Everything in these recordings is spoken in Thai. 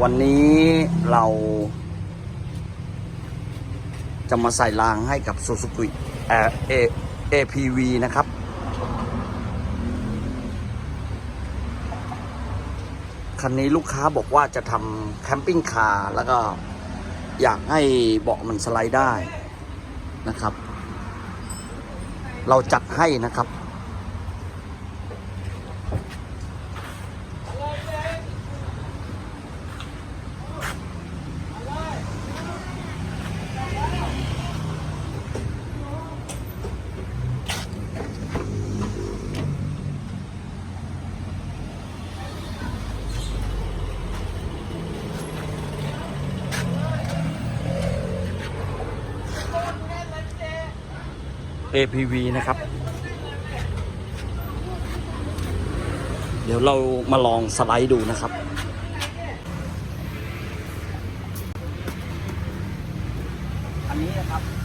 วันนี้เราจะมาใส่รางให้กับ Suzuki เอ่อ A- APV นะครับ คันนี้ลูกค้าบอกว่าจะทำแคมปิ้งคาร์แล้วก็อยากให้เบาะมันสไลด์ได้นะครับ เราจัดให้นะครับ APV นะครับ เดี๋ยวเรามาลองสไลด์ดูนะครับอันนี้นะครับ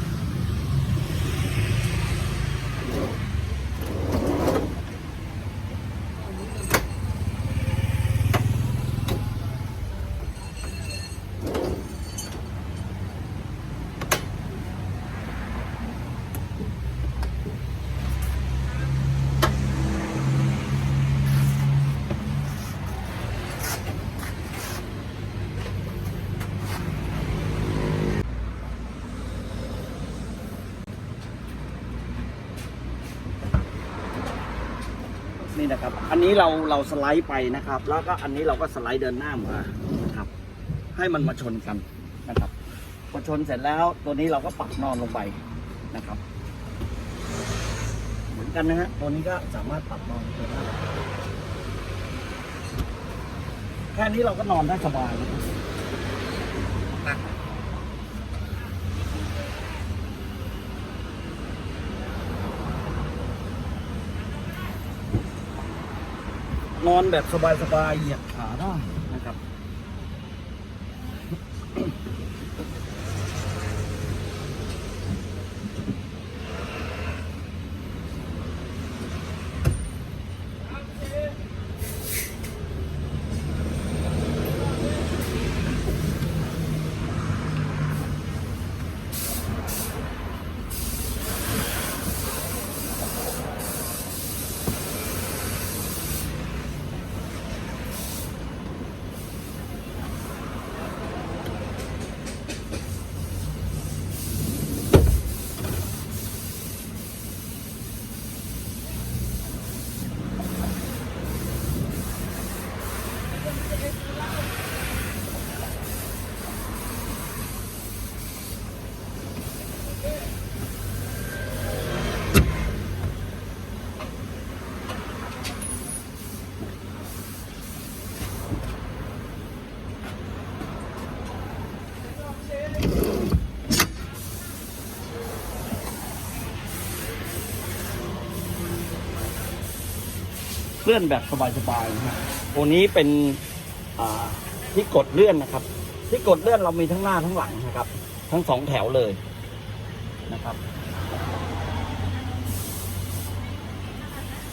นี่นะครับ อันนี้เราเราสไลด์ไปนะครับ แล้วก็อันนี้เราก็สไลด์เดินหน้ามานะครับ ให้มันมาชนกันนะครับพอชนเสร็จแล้วตัวนี้เราก็ปักนอนลงไปนะครับ เหมือนกันนะฮะตัวนี้ก็สามารถปรับนอนไปได้แค่นี้เราก็นอนได้สบายนะครับ นอนแบบสบายๆเหยียดขาได้นะครับ เลื่อนแบบสบายๆนะฮะตัวนี้เป็น ที่กดเลื่อนนะครับ ที่กดเลื่อนเรามีทั้งหน้าทั้งหลังนะครับ ทั้งสองแถวเลยนะครับ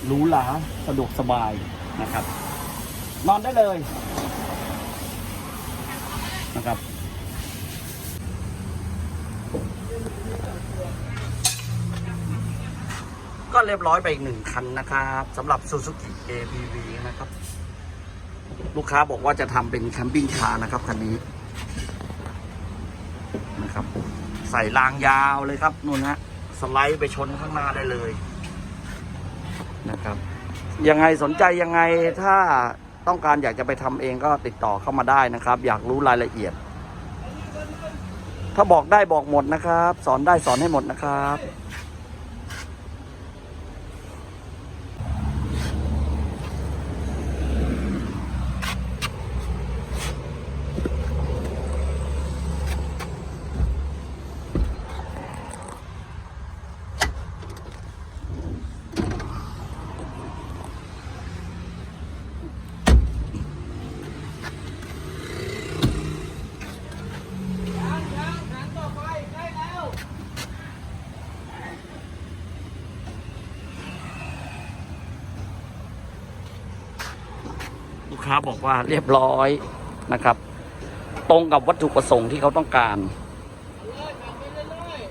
หรูหราสะดวกสบายนะครับ นอนได้เลยนะครับก็เรียบร้อยไปอีกหนึ่งคันนะครับสำหรับ Suzuki APV นะครับ ลูกค้าบอกว่าจะทำเป็นแคมปิ้งคาร์นะครับคันนี้นะครับ ใส่รางยาวเลยครับนู่นฮะสไลด์ไปชนข้างหน้าได้เลยนะครับ ยังไงสนใจยังไงถ้าต้องการอยากจะไปทำเองก็ติดต่อเข้ามาได้นะครับ อยากรู้รายละเอียด ถ้าบอกได้บอกหมดนะครับ สอนได้สอนให้หมดนะครับ ค้าบอกว่าเรียบร้อยนะครับ ตรงกับวัตถุประสงค์ที่เขาต้องการ